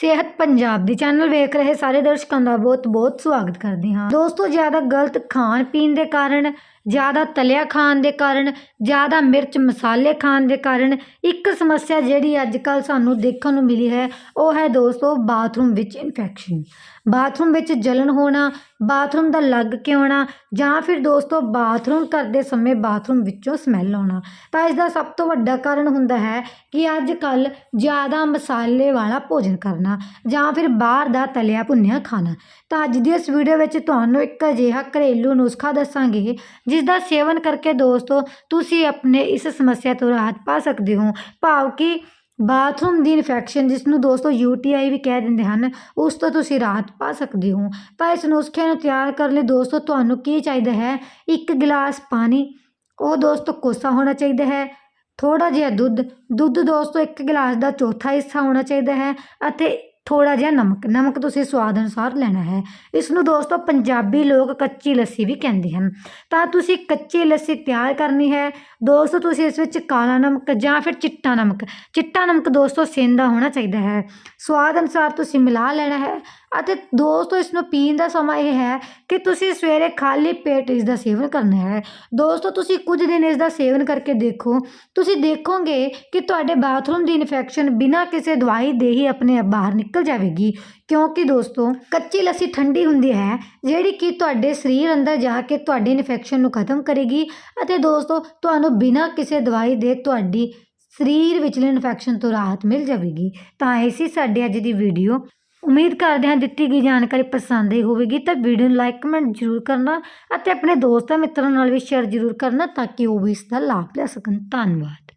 ਸਿਹਤ ਪੰਜਾਬ ਦੇ ਚੈਨਲ ਵੇਖ ਰਹੇ ਸਾਰੇ ਦਰਸ਼ਕਾਂ ਦਾ ਬਹੁਤ-ਬਹੁਤ ਸਵਾਗਤ ਕਰਦੇ ਹਾਂ। ਦੋਸਤੋ, ਜ਼ਿਆਦਾ ਗਲਤ ਖਾਣ ਪੀਣ ਦੇ ਕਾਰਨ ਜ਼ਿਆਦਾ ਤਲਿਆ ਖਾਣ ਦੇ ਕਾਰਨ, ਜ਼ਿਆਦਾ ਮਿਰਚ ਮਸਾਲੇ ਖਾਣ ਦੇ ਕਾਰਨ ਇੱਕ ਸਮੱਸਿਆ ਜਿਹੜੀ ਅੱਜ ਕੱਲ ਸਾਨੂੰ ਦੇਖਣ ਨੂੰ ਮਿਲੀ ਹੈ, ਉਹ ਹੈ ਦੋਸਤੋ ਬਾਥਰੂਮ ਵਿੱਚ ਇਨਫੈਕਸ਼ਨ ਬਾਥਰੂਮ ਵਿੱਚ ਜਲਨ ਹੋਣਾ, ਬਾਥਰੂਮ ਦਾ ਲੱਗ ਕੇ ਆਉਣਾ ਜਾਂ ਫਿਰ ਦੋਸਤੋ ਬਾਥਰੂਮ ਕਰਦੇ ਸਮੇਂ ਬਾਥਰੂਮ ਵਿੱਚੋਂ ਸਮੈਲ ਆਉਣਾ। ਤਾਂ ਇਸ ਦਾ ਸਭ ਤੋਂ ਵੱਡਾ ਕਾਰਨ ਹੁੰਦਾ ਹੈ ਕਿ ਅੱਜ ਕੱਲ ਜ਼ਿਆਦਾ ਮਸਾਲੇ ਵਾਲਾ ਭੋਜਨ ਕਰਨਾ ਜਾਂ ਫਿਰ ਬਾਹਰ ਦਾ ਤਲਿਆ ਭੁੰਨਿਆ ਖਾਣਾ। ਤਾਂ ਅੱਜ ਦੀ ਇਸ ਵੀਡੀਓ ਵਿੱਚ ਤੁਹਾਨੂੰ ਇੱਕ ਅਜਿਹਾ ਘਰੇਲੂ ਨੁਸਖਾ ਦੱਸਾਂਗੇ ਜਿਸ ਦਾ ਸੇਵਨ ਕਰਕੇ ਦੋਸਤੋ, ਤੁਸੀਂ ਆਪਣੇ ਇਸ ਸਮੱਸਿਆ ਤੋਂ ਰਾਹਤ ਪਾ ਸਕਦੇ ਹੋ। ਭਾਵ ਕਿ ਬਾਥਰੂਮ ਦੀ ਇਨਫੈਕਸ਼ਨ ਜਿਸ ਨੂੰ ਦੋਸਤੋ ਯੂਟੀਆਈ ਵੀ ਕਹਿ ਦਿੰਦੇ ਹਨ, ਉਸ ਤੋਂ ਤੁਸੀਂ ਰਾਹਤ ਪਾ ਸਕਦੇ ਹੋ। ਤਾਂ ਇਸ ਨੁਸਖੇ ਨੂੰ ਤਿਆਰ ਕਰਨ ਲਈ ਦੋਸਤੋ ਤੁਹਾਨੂੰ ਕੀ ਚਾਹੀਦਾ ਹੈ? ਇੱਕ ਗਿਲਾਸ ਪਾਣੀ, ਉਹ ਦੋਸਤੋ ਕੋਸਾ ਹੋਣਾ ਚਾਹੀਦਾ ਹੈ। ਥੋੜਾ ਜਿਹਾ ਦੁੱਧ ਦੁੱਧ ਦੋਸਤੋ ਇੱਕ ਗਿਲਾਸ ਦਾ ਚੌਥਾ ਹਿੱਸਾ ਹੋਣਾ ਚਾਹੀਦਾ ਹੈ ਅਤੇ ਥੋੜਾ ਜਿਹਾ ਨਮਕ ਨਮਕ ਤੁਸੀਂ ਸਵਾਦ ਅਨੁਸਾਰ ਲੈਣਾ ਹੈ। ਇਸ ਨੂੰ ਦੋਸਤੋ ਪੰਜਾਬੀ ਲੋਕ ਕੱਚੀ ਲੱਸੀ ਵੀ ਕਹਿੰਦੇ ਹਨ। ਤਾਂ ਤੁਸੀਂ ਕੱਚੀ ਲੱਸੀ ਤਿਆਰ ਕਰਨੀ ਹੈ। ਦੋਸਤੋ ਤੁਸੀਂ ਇਸ ਵਿੱਚ ਕਾਲਾ ਨਮਕ ਜਾਂ ਫਿਰ ਚਿੱਟਾ ਨਮਕ ਚਿੱਟਾ ਨਮਕ ਦੋਸਤੋ ਸੇਂਦਾ ਹੋਣਾ ਚਾਹੀਦਾ ਹੈ। ਸਵਾਦ ਅਨੁਸਾਰ ਤੁਸੀਂ ਮਿਲਾ ਲੈਣਾ ਹੈ ਅਤੇ ਦੋਸਤੋ ਇਸ ਨੂੰ ਪੀਣ ਦਾ ਸਮਾਂ ਇਹ ਹੈ ਕਿ ਤੁਸੀਂ ਸਵੇਰੇ ਖਾਲੀ ਪੇਟ ਇਸ ਦਾ ਸੇਵਨ ਕਰਨਾ ਹੈ। ਦੋਸਤੋ, ਤੁਸੀਂ ਕੁਝ ਦਿਨ ਇਸ ਦਾ ਸੇਵਨ ਕਰਕੇ ਦੇਖੋ। ਤੁਸੀਂ ਦੇਖੋਗੇ ਕਿ ਤੁਹਾਡੇ ਬਾਥਰੂਮ ਦੀ ਇਨਫੈਕਸ਼ਨ ਬਿਨਾਂ ਕਿਸੇ ਦਵਾਈ ਦੇ ਹੀ ਆਪਣੇ ਆਪ ਬਾਹਰ ਨਿਕਲ ਜਾਵੇਗੀ। ਕਿਉਂਕਿ ਦੋਸਤੋ, ਕੱਚੀ ਲੱਸੀ ਠੰਡੀ ਹੁੰਦੀ ਹੈ, ਜਿਹੜੀ ਕਿ ਤੁਹਾਡੇ ਸਰੀਰ ਅੰਦਰ ਜਾ ਕੇ ਤੁਹਾਡੀ ਇਨਫੈਕਸ਼ਨ ਨੂੰ ਖਤਮ ਕਰੇਗੀ ਅਤੇ ਦੋਸਤੋ, ਤੁਹਾਨੂੰ ਬਿਨਾਂ ਕਿਸੇ ਦਵਾਈ ਦੇ ਤੁਹਾਡੀ ਸਰੀਰ ਵਿਚਲੀ ਇਨਫੈਕਸ਼ਨ ਤੋਂ ਰਾਹਤ ਮਿਲ ਜਾਵੇਗੀ। ਤਾਂ ਇਹ ਸੀ ਸਾਡੀ ਅੱਜ ਦੀ ਵੀਡੀਓ ਉਮੀਦ ਕਰਦੇ ਹਾਂ ਦਿੱਤੀ ਗਈ ਜਾਣਕਾਰੀ ਪਸੰਦ ਆਈ ਹੋਵੇਗੀ, ਤਾਂ ਵੀਡੀਓ ਨੂੰ ਲਾਈਕ ਕਮੈਂਟ ਜ਼ਰੂਰ ਕਰਨਾ ਅਤੇ ਆਪਣੇ ਦੋਸਤਾਂ ਮਿੱਤਰਾਂ ਨਾਲ ਵੀ ਸ਼ੇਅਰ ਜ਼ਰੂਰ ਕਰਨਾ ਤਾਂ ਕਿ ਉਹ ਵੀ ਇਸ ਦਾ ਲਾਭ ਲੈ ਸਕਣ। ਧੰਨਵਾਦ।